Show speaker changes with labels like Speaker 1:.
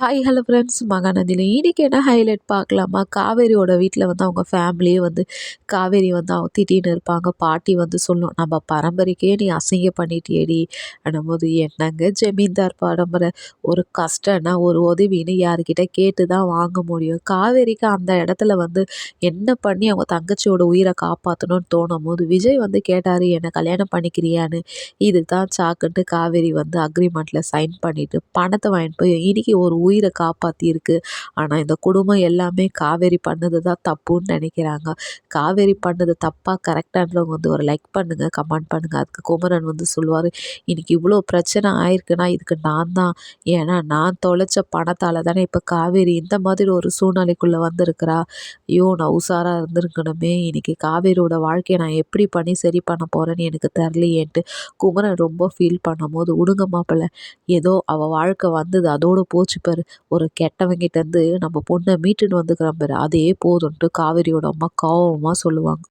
Speaker 1: Hi hello friends மகாநதியில் இன்னைக்கு என்ன highlight பார்க்கலாமா? காவேரியோட வீட்டில் வந்து அவங்க ஃபேமிலியே வந்து காவேரி வந்து அவங்க திட்டின்னு இருப்பாங்க. பாட்டி வந்து சொல்லும் நம்ம பரம்பரைக்கே நீ அசிங்க பண்ணிட்டேடி போது என்னங்க ஜமீன்தார் பரம்பரை? ஒரு கஷ்டம்னா ஒரு உதவின்னு யாருக்கிட்ட கேட்டு தான் வாங்க முடியும். காவேரிக்கு அந்த இடத்துல வந்து என்ன பண்ணி அவங்க தங்கச்சியோட உயிரை காப்பாற்றணும்னு தோணும் போது விஜய் வந்து கேட்டார் என்னை கல்யாணம் பண்ணிக்கிறியான்னு? இதுதான் சாக்குன்ட்டு காவேரி வந்து அக்ரிமெண்ட்டில் சைன் பண்ணிவிட்டு பணத்தை வாங்கிட்டு போய் இன்றைக்கி ஒரு உயிரை காப்பாற்றியிருக்கு ஆனால் இந்த குடும்பம் எல்லாமே காவேரி பண்ணது தான் தப்புன்னு நினைக்கிறாங்க. காவேரி பண்ணது தப்பாக கரெக்டானவங்க வந்து ஒரு லைக் பண்ணுங்கள் கமெண்ட் பண்ணுங்கள் அதுக்கு குமரன் வந்து சொல்லுவார் இன்றைக்கி இவ்வளோ பிரச்சனை ஆயிருக்குன்னா இதுக்கு நான் தான். ஏன்னா நான் தொலைச்ச பணத்தால் தானே இப்போ காவேரி இந்த மாதிரி ஒரு சூழ்நிலைக்குள்ளே வந்திருக்கிறா. ஐயோ நான் உஷாராக இருந்திருக்கணுமே. இன்றைக்கி காவேரியோட வாழ்க்கையை நான் எப்படி பண்ணி சரி பண்ண போகிறேன்னு எனக்கு தெரிலையேன்ட்டு குமரன் ரொம்ப ஃபீல் பண்ணும் போது விடுங்க மாப்பிள்ள. ஏதோ அவள் வாழ்க்கை வந்தது அதோடு போச்சு பாரு. ஒரு கெட்டவங்கிட்டேருந்து நம்ம பொண்ணை மீட்டுன்னு வந்துக்கிறான் பாரு அதே போதும்ன்ட்டு காவேரியோட அம்மா கோவமாக சொல்லுவாங்க.